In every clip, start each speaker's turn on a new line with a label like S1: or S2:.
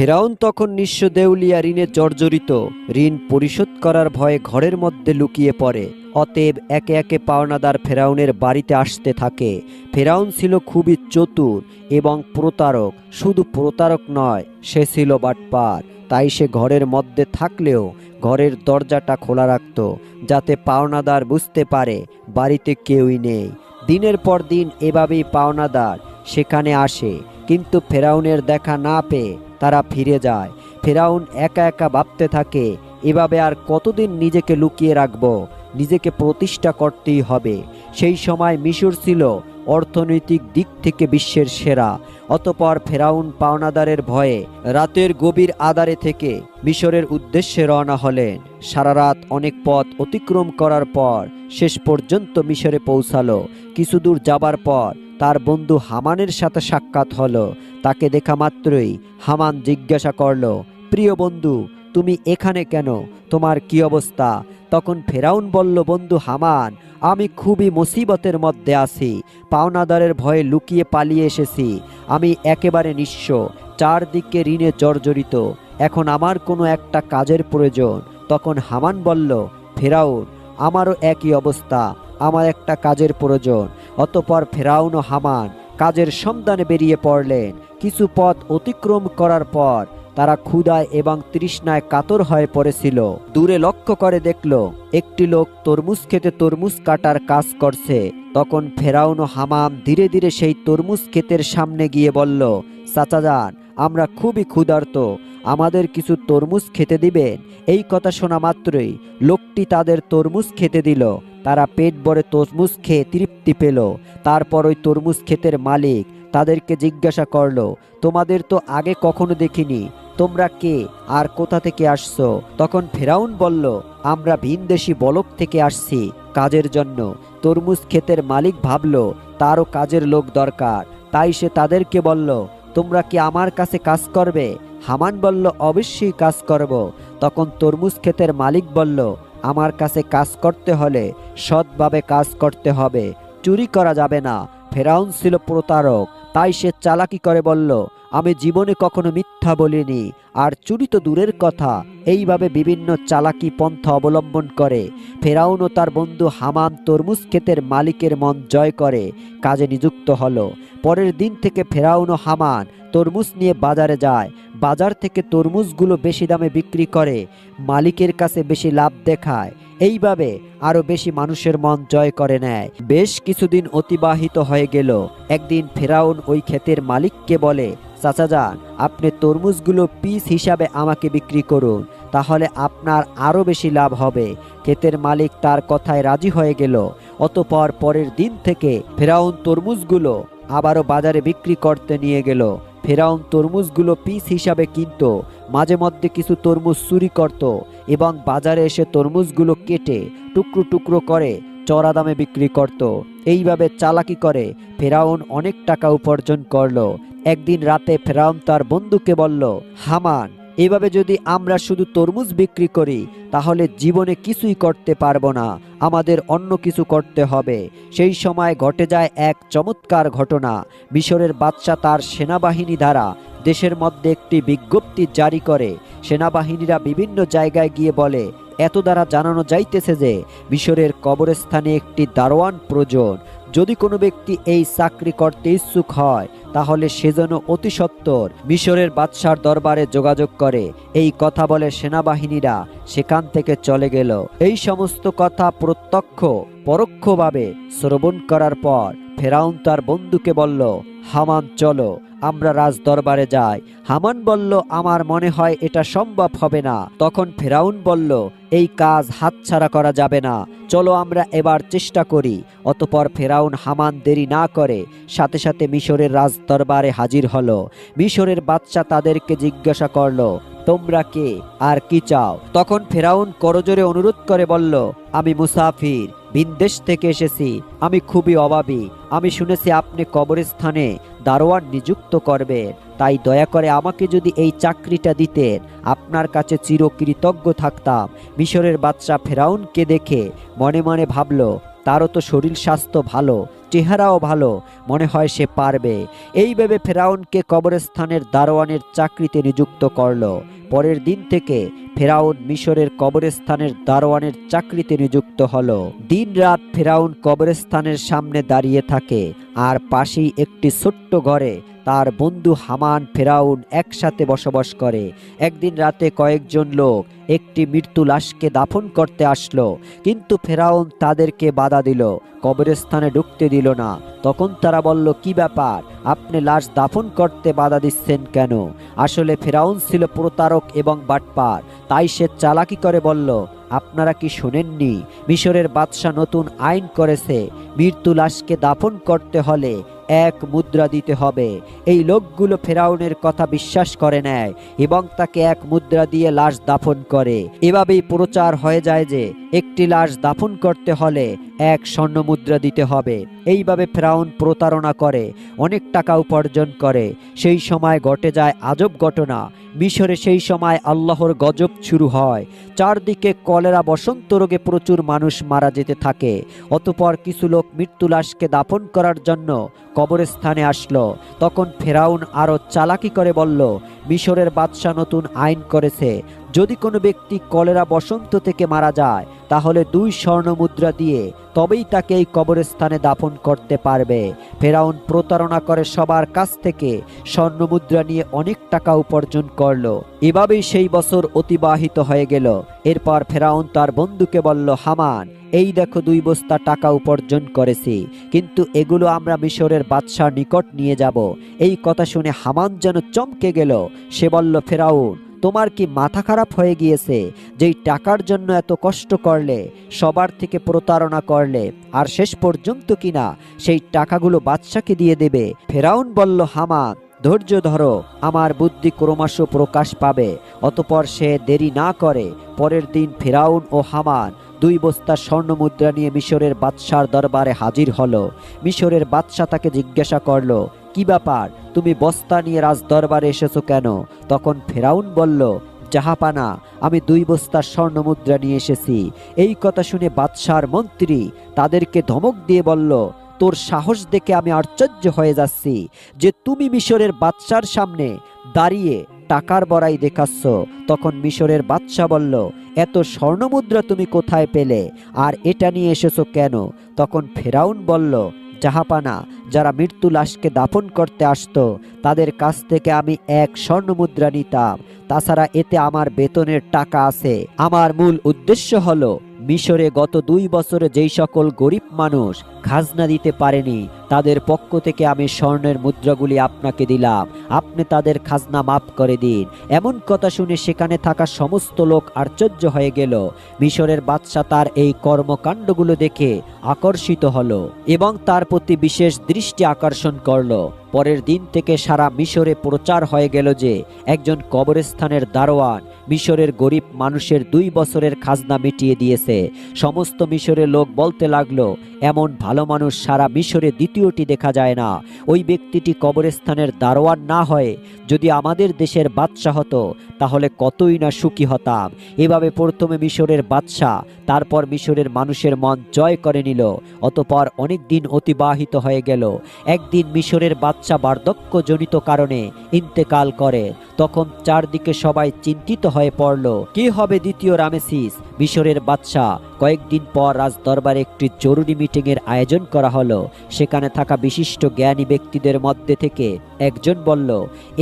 S1: ফেরাউন তখন নিঃস্ব দেউলিয়া ঋণে জর্জরিত। ঋণ পরিশোধ করার ভয়ে ঘরের মধ্যে লুকিয়ে পড়ে। অতএব একে একে পাওনাদার ফেরাউনের বাড়িতে আসতে থাকে। ফেরাউন ছিল খুবই চতুর এবং প্রতারক। শুধু প্রতারক নয়, সে ছিল বাটপার। তাই সে ঘরের মধ্যে থাকলেও ঘরের দরজাটা খোলা রাখত, যাতে পাওনাদার বুঝতে পারে বাড়িতে কেউই নেই। দিনের পর দিন এভাবেই পাওনাদার সেখানে আসে। কিন্তু ফেরাউনের দেখা না পেয়ে তারা ফিরে যায়। ফেরাউন একা একা ভাবতে থাকে, এভাবে আর কতদিন নিজেকে লুকিয়ে রাখব? নিজেকে প্রতিষ্ঠা করতেই হবে। সেই সময় মিশর ছিল অর্থনৈতিক দিক থেকে বিশ্বের সেরা। অতপর ফেরাউন পাওনাদারের ভয়ে রাতের গভীর আদারে থেকে মিশরের উদ্দেশ্যে রওনা হলেন। সারা রাত অনেক পথ অতিক্রম করার পর শেষ পর্যন্ত মিশরে পৌঁছালো। কিছু দূর যাবার পর তার বন্ধু হামানের সাথে সাক্ষাৎ হলো। তাকে দেখা মাত্রই হামান জিজ্ঞাসা করল, প্রিয় বন্ধু, তুমি এখানে কেন? তোমার কি অবস্থা? তখন ফেরাউন বলল, বন্ধু হামান, আমি খুবই মুসিবতের মধ্যে আছি। পাওনাদারের ভয়ে লুকিয়ে পালিয়ে এসেছি। আমি একেবারে নিঃস্ব। চারদিকে ঋণে জর্জরিত। এখন আমার কোনো একটা কাজের প্রয়োজন। তখন হামান বলল, ফেরাউন, আমারও একই অবস্থা। আমার একটা কাজের প্রয়োজন। অতপর ফেরাউন ও হামান কাজের সন্ধানে বেরিয়ে পড়লেন। কিছু পথ অতিক্রম করার পর তারা ক্ষুধায় এবং তৃষ্ণায় কাতর হয়ে পড়েছিল। দূরে লক্ষ্য করে দেখল, একটি লোক তরমুজ খেতে তরমুজ কাটার কাজ করছে। তখন ফেরাউন ও হামাম ধীরে ধীরে সেই তরমুজ ক্ষেতের সামনে গিয়ে বলল, চাচা যান, আমরা খুবই ক্ষুধার্ত। আমাদের কিছু তরমুজ খেতে দিবেন? এই কথা শোনা মাত্রই লোকটি তাদের তরমুজ খেতে দিল। তারা পেট ভরে তরমুজ খেয়ে তৃপ্তি পেল। তারপর ওই তরমুজ ক্ষেতের মালিক তাদেরকে জিজ্ঞাসা করল, তোমাদের তো আগে কখনো দেখিনি, তোমরা কে আর কোথা থেকে আসছো? তখন ফেরাউন বলল, আমরা ভিনদেশি বলক থেকে আসছি কাজের জন্য। তরমুজ ক্ষেতের মালিক ভাবলো, তারও কাজের লোক দরকার। তাই সে তাদেরকে বলল, তোমরা কি আমার কাছে কাজ করবে? হামান বলল, অবশ্যই কাজ করব। তখন তরমুজ ক্ষেতের মালিক বলল, আমার কাছে কাজ করতে হলে সৎভাবে কাজ করতে হবে, চুরি করা যাবে না। ফেরাউন ছিল প্রতারক। তাই সে চালাকি করে বলল, আমি জীবনে কখনো মিথ্যা বলিনি, আর চুরি তো দূরের কথা। এইভাবে বিভিন্ন চালাকি পন্থা অবলম্বন করে। ফেরাউন ও তার বন্ধু হামান তরমুজ ক্ষেতের মালিকের মন জয় করে, কাজে নিযুক্ত হলো। পরের দিন থেকে ফেরাউন ও হামান তরমুজ নিয়ে বাজারে যায়। বাজার থেকে তরমুজগুলো বেশি দামে বিক্রি করে, মালিকের কাছে বেশি লাভ দেখায়। এইভাবে আরও বেশি মানুষের মন জয় করে নেয়। বেশ কিছুদিন অতিবাহিত হয়ে গেল। একদিন ফেরাউন ওই ক্ষেতের মালিককে বলে, চাচা যান, আপনি তরমুজগুলো পিস হিসাবে আমাকে বিক্রি করুন, তাহলে আপনার আরও বেশি লাভ হবে। ক্ষেতের মালিক তার কথায় রাজি হয়ে গেল। অতপর পরের দিন থেকে ফেরাউন তরমুজগুলো আবারও বাজারে বিক্রি করতে নিয়ে গেল। ফেরাউন তরমুজগুলো পিস হিসাবে কিনত, মাঝে মধ্যে কিছু তরমুজ চুরি করত এবং বাজারে এসে তরমুজগুলো কেটে টুকরো টুকরো করে চড়া দামে বিক্রি করত। এইভাবে চালাকি করে ফেরাউন অনেক টাকা উপার্জন করল। একদিন রাতে ফেরাউন তার বন্ধুকে বলল, হামান এভাবে যদি আমরা শুধু তরমুজ বিক্রি করি, তাহলে জীবনে কিছুই করতে পারব না, আমাদের অন্য কিছু করতে হবে। সেই সময় ঘটে যায় এক চমৎকার ঘটনা। মিশরের বাদশা তার সেনাবাহিনী দ্বারা দেশের মধ্যে একটি বিজ্ঞপ্তি জারি করে। সেনাবাহিনীরা বিভিন্ন জায়গায় গিয়ে বলে এত দ্বারা জানানো যাইতেছে যে, মিশরের কবরস্থানে একটি দারোয়ান প্রয়োজন। যদি কোনো ব্যক্তি এই চাকরি করতে ইচ্ছুক হয়, তাহলে সেজন্য অতি সত্বর মিশরের বাদশার দরবারে যোগাযোগ করে। এই কথা বলে সেনাবাহিনীরা সেখান থেকে চলে গেল। এই সমস্ত কথা প্রত্যক্ষ, পরোক্ষভাবে শ্রবণ করার পর ফেরাউন তার বন্ধুকে বলল হামান, চলো, আমরা রাজ দরবারে যাই। হামান বলল, আমার মনে হয় এটা সম্ভব হবে না। তখন ফেরাউন বলল, এই কাজ হাতছাড়া করা যাবে না। চলো আমরা এবার চেষ্টা করি। অতপর ফেরাউন হামান দেরি না করে সাথে সাথে মিশরের রাজ দরবারে হাজির হলো। মিশরের বাচ্চা তাদেরকে জিজ্ঞাসা করল, তোমরা কে আর কি চাও? তখন ফেরাউন করজোরে অনুরোধ করে বলল, আমি মুসাফির। ভিনদেশ থেকে এসেছি। আমি খুবই অভাবী। আমি শুনেছি আপনি কবরস্থানে দারোয়ান নিযুক্ত করবেন। তাই দয়া করে আমাকে যদি এই চাকরিটা দিতেন, আপনার কাছে চিরকৃতজ্ঞ থাকতাম। মিশরের বাচ্চা ফেরাউনকে দেখে মনে মনে ভাবল, তারও তো শরীর স্বাস্থ্য ভালো। চেহারাও ভালো, মনে হয় সে পারবে। এই ভেবে ফেরাউনকে কবরস্থানের দারোয়ানের চাকরিতে নিযুক্ত করল। পরের দিন থেকে ফেরাউন মিশরের কবরস্থানের দারোয়ানের চাকরিতে নিযুক্ত হল। দিন রাত ফেরাউন কবরস্থানের সামনে দাঁড়িয়ে থাকে, আর পাশেই একটি ছোট্ট ঘরে তার বন্ধু হামান ফেরাউন একসাথে বসবাস করে। একদিন রাতে কয়েকজন লোক একটি মৃত্যু লাশকে দাফন করতে আসলো, কিন্তু ফেরাউন তাদেরকে বাধা দিল, কবরস্থানে ঢুকতে দিল না। তখন তারা বলল, কি ব্যাপার? আপনি লাশ দাফন করতে বাধা দিচ্ছেন কেন? আসলে ফেরাউন ছিল প্রতারক এবং বাটপার, তাই সে চালাকি করে বলল, আপনারা কি শোনেননি? মিশরের বাদশাহ নতুন আইন করেছে। মৃত্যু লাশকে দাফন করতে হলে এক মুদ্রা দিতে হবে। এই লোকগুলো ফেরাউনের কথা বিশ্বাস করে নেয় এবং তাকে এক মুদ্রা দিয়ে লাশ দাফন করে। এভাবেই প্রচার হয়ে যায় যে, একটি লাশ দাফন করতে হলে এক স্বর্ণ মুদ্রা দিতে হবে। এইভাবে ফেরাউন প্রতারণা করে, অনেক টাকা উপার্জন করে। সেই সময় ঘটে যায় আজব ঘটনা। মিশরে সেই সময় আল্লাহর গজব শুরু হয়। চারদিকে কলেরা বসন্ত রোগে প্রচুর মানুষ মারা যেতে থাকে। অতপর কিছু লোক মৃত্যু লাশকে দাফন করার জন্য কবরস্থানে আসলো। তখন ফেরাউন আরও চালাকি করে বলল, মিশরের বাদশাহ নতুন আইন করেছে। যদি কোনো ব্যক্তি কলেরা বসন্ত থেকে মারা যায়, তাহলে দুই স্বর্ণ মুদ্রা দিয়ে তবেই তাকে এই কবরস্থানে দাফন করতে পারবে। ফেরাউন প্রতারণা করে সবার কাছ থেকে স্বর্ণ মুদ্রা নিয়ে অনেক টাকা উপার্জন করল। এভাবেই সেই বছর অতিবাহিত হয়ে গেল। এরপর ফেরাউন তার বন্ধুকে বলল, হামান এই দেখো দুই বস্তা টাকা উপার্জন করেছি, কিন্তু এগুলো আমরা মিশরের বাদশার নিকট নিয়ে যাব। এই কথা শুনে হামান যেন চমকে গেল। সে বলল, ফেরাউন, তোমার কি মাথা খারাপ হয়ে গিয়েছে? যেই টাকার জন্য এত কষ্ট করলে, সবার থেকে প্রতারণা করলে, আর শেষ পর্যন্ত কিনা, সেই টাকাগুলো বাদশাকে দিয়ে দেবে। ফেরাউন বলল, হামান, ধৈর্য ধরো, আমার বুদ্ধি ক্রমশ প্রকাশ পাবে। অতপর সে দেরি না করে, পরের দিন ফেরাউন ও হামান দুই বস্তা স্বর্ণ মুদ্রা নিয়ে মিশরের বাদশার দরবারে হাজির হলো। মিশরের বাদশাহ তাকে জিজ্ঞাসা করল, কি ব্যাপার? তুমি বস্তা নিয়ে রাজ দরবারে এসেছ কেন? তখন ফেরাউন বলল, জাহাপানা, আমি দুই বস্তা স্বর্ণ মুদ্রা নিয়ে এসেছি। এই কথা শুনে বাদশার মন্ত্রী তাদেরকে ধমক দিয়ে বলল, তোর সাহস দেখে আমি আশ্চর্য হয়ে যাচ্ছি যে তুমি মিশরের বাদশার সামনে দাঁড়িয়ে টাকার বড়াই দেখাচ্ছ। তখন মিশরের বাদশাহ বলল, এত স্বর্ণমুদ্রা তুমি কোথায় পেলে? আর এটা নিয়ে এসেছ কেন? তখন ফেরাউন বলল, জাহাপানা, যারা মৃত্যু লাশকে দাফন করতে আসতো, তাদের কাছ থেকে আমি এক স্বর্ণ মুদ্রা নিতাম। তাছাড়া এতে আমার বেতনের টাকা আছে। আমার মূল উদ্দেশ্য হলো মিশরে গত দুই বছরে যেই সকল গরিব মানুষ খাজনা দিতে পারেনি, তাদের পক্ষ থেকে আমি স্বর্ণের মুদ্রাগুলি আপনাকে দিলাম। আপনি তাদের খাজনা মাফ করে দিন। এমন কথা শুনে সেখানে থাকা সমস্ত লোক আশ্চর্য হয়ে গেল। মিশরের বাদশাহ তার এই কর্মকাণ্ডগুলো দেখে আকর্ষিত হলো এবং তার প্রতি বিশেষ দৃষ্টি আকর্ষণ করল। পরের দিন থেকে সারা মিশরে প্রচার হয়ে গেল যে একজন কবরস্থানের দারোয়ান মিশরের গরিব মানুষের দুই বছরের খাজনা মিটিয়ে দিয়েছে। সমস্ত মিশরের লোক বলতে লাগল, এমন ভালো মানুষ সারা মিশরে দ্বিতীয়টি দেখা যায় না। ওই ব্যক্তিটি কবরস্থানের দারোয়ান না হয়ে যদি আমাদের দেশের বাদশাহ হতো, তাহলে কতই না সুখী হতাম। এভাবে প্রথমে মিশরের বাদশাহ, তারপর মিশরের মানুষের মন জয় করে নিল, অতপর অনেক দিন অতিবাহিত হয়ে গেল। একদিন মিশরের বাদশাহ বার্ধক্যজনিত কারণে ইন্তেকাল করে, তখন চারদিকে সবাই চিন্তিত হয়ে পড়ল, কি হবে দ্বিতীয় রামেসিস? মিশরের বাদশাহ। কয়েকদিন পর রাজ দরবারে একটি জরুরি মিটিংয়ের আয়োজন করা হলো। সেখানে থাকা বিশিষ্ট জ্ঞানী ব্যক্তিদের মধ্যে থেকে একজন বলল,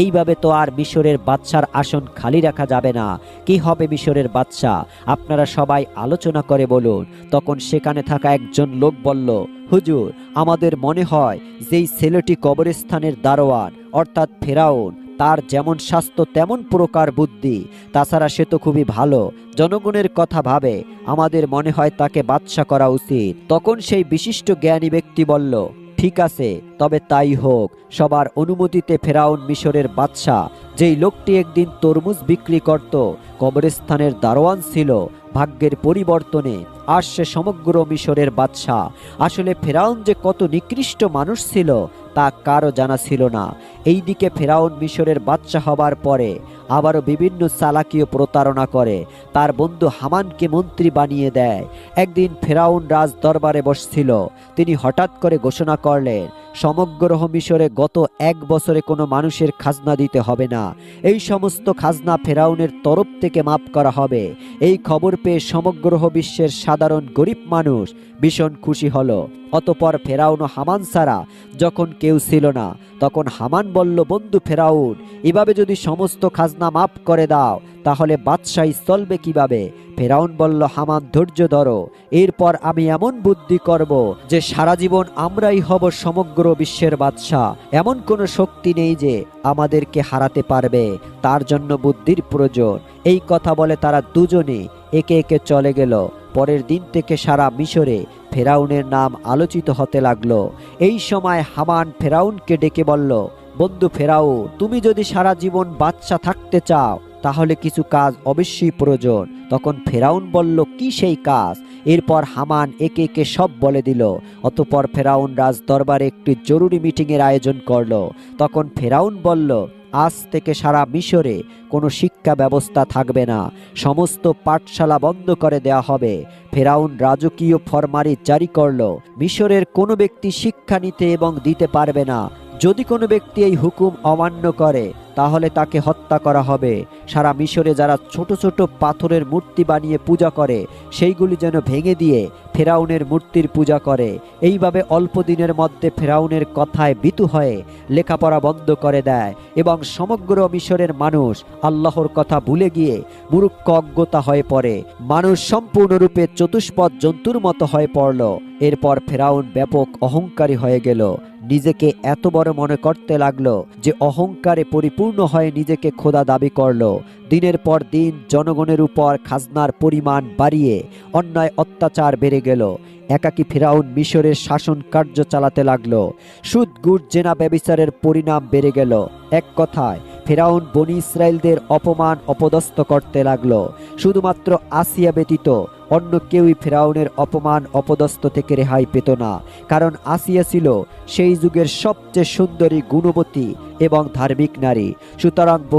S1: এইভাবে তো আর মিশরের বাদশার আসন খালি রাখা যাবে না। কি হবে মিশরের বাদশাহ? আপনারা সবাই আলোচনা করে বলুন। তখন সেখানে থাকা একজন লোক বলল, হুজুর, আমাদের মনে হয় যেই ছেলেটি কবরস্থানের দারোয়ান, অর্থাৎ ফেরাউন তার যেমন স্বাস্থ্য তেমন প্রকার বুদ্ধি। তাছাড়া সে তো খুবই ভালো। জনগণের কথা ভাবে, আমাদের মনে হয় তাকে বাদশা করা উচিত। তখন সেই বিশিষ্ট জ্ঞানী ব্যক্তি বলল, ঠিক আছে, তবে তাই হোক। সবার অনুমতিতে ফেরাউন মিশরের বাদশাহ যেই লোকটি একদিন তরমুজ বিক্রি করত, কবরস্থানের দারোয়ান ছিল ভাগ্যের পরিবর্তনে আসছে সমগ্র মিশরের বাদশাহ। আসলে ফেরাউন যে কত নিকৃষ্ট মানুষ ছিল, তা কারও জানা ছিল না। এইদিকে ফেরাউন মিশরের বাচ্চা হবার পরে আবারও বিভিন্ন চালাকীয় প্রতারণা করে। তার বন্ধু হামানকে মন্ত্রী বানিয়ে দেয়। একদিন ফেরাউন রাজ দরবারে বসছিল। তিনি হঠাৎ করে ঘোষণা করলেন সমগ্র মিশরে গত এক বছরে কোনো মানুষের খাজনা দিতে হবে না। এই সমস্ত খাজনা ফেরাউনের তরফ থেকে মাফ করা হবে। এই খবর পেয়ে সমগ্র বিশ্বের সাধারণ গরিব মানুষ ভীষণ খুশি হলো। অতপর ফেরাউন হামান ছাড়া যখন কেউ ছিল না, তখন হামান বলল, বন্ধু ফেরাউন, এভাবে যদি সমস্ত খাজনা মাফ করে দাও, তাহলে বাদশাহী চলবে কীভাবে? ফেরাউন বলল, হামান, ধৈর্য ধরো। এরপর আমি এমন বুদ্ধি করব যে সারা জীবন আমরাই হব সমগ্র বিশ্বের বাদশাহ। এমন কোনো শক্তি নেই যে আমাদেরকে হারাতে পারবে। তার জন্য বুদ্ধির প্রয়োজন। এই কথা বলে তারা দুজনে একে একে চলে গেল। পরের দিন থেকে সারা মিশরে ফেরাউনের নাম আলোচিত হতে লাগল। এই সময় হামান ফেরাউনকে ডেকে বলল, বন্ধু ফেরাও তুমি যদি সারা জীবন বাচ্চা থাকতে চাও তাহলে কিছু কাজ অবশ্যই প্রয়োজন। তখন ফেরাউন বলল, কি সেই কাজ? এরপর হামান একে একে সব বলে দিল। অতপর ফেরাউন রাজ দরবারে একটি জরুরি মিটিংয়ের আয়োজন করল। তখন ফেরাউন বলল, আজ থেকে সারা মিশরে কোনো শিক্ষা ব্যবস্থা থাকবে না। সমস্ত পাঠশালা বন্ধ করে দেয়া হবে। ফেরাউন রাজকীয় ফরমারি জারি করল। মিশরের কোনো ব্যক্তি শিক্ষা নিতে এবং দিতে পারবে না। যদি কোনো ব্যক্তি এই হুকুম অমান্য করে, তাহলে তাকে হত্যা করা হবে। সারা মিশরে যারা ছোট ছোট পাথরের মূর্তি বানিয়ে পূজা করে, সেইগুলি যেন ভেঙে দিয়ে ফেরাউনের মূর্তির পূজা করে। এইভাবে অল্প দিনের মধ্যে ফেরাউনের কথায় বিতু হয়ে লেখাপড়া বন্ধ করে দেয় এবং সমগ্র মিশরের মানুষ আল্লাহর কথা ভুলে গিয়ে মূর্খ অজ্ঞতা হয়ে পড়ে। মানুষ সম্পূর্ণরূপে চতুষ্পদ জন্তুর মতো হয়ে পড়ল। এরপর ফেরাউন ব্যাপক অহংকারী হয়ে গেল। নিজেকে এত বড় মনে করতে লাগল যে অহংকারে পরিপূর্ণ হয়ে নিজেকে খোদা দাবি করল। দিনের পর দিন জনগণের উপর খাজনার পরিমাণ বাড়িয়ে অন্যায় অত্যাচার বেড়ে গেল। একাকি ফেরাউন মিশরের শাসন কার্য চালাতে লাগল। সুদ গুড় জেনা ব্যবিচারের পরিণাম বেড়ে গেল। এক কথায়, ফেরাউন বনি ইসরায়েলদের অপমান অপদস্থ করতে লাগল। শুধুমাত্র আসিয়া ব্যতীত অন্য কেউই ফেরাউনের অপমান অপদস্থ থেকে রেহাই পেত না। কারণ আসিয়া ছিল সেই যুগের সবচেয়ে সুন্দরী গুণবতী এবং ধার্মিক নারী। সুতরাং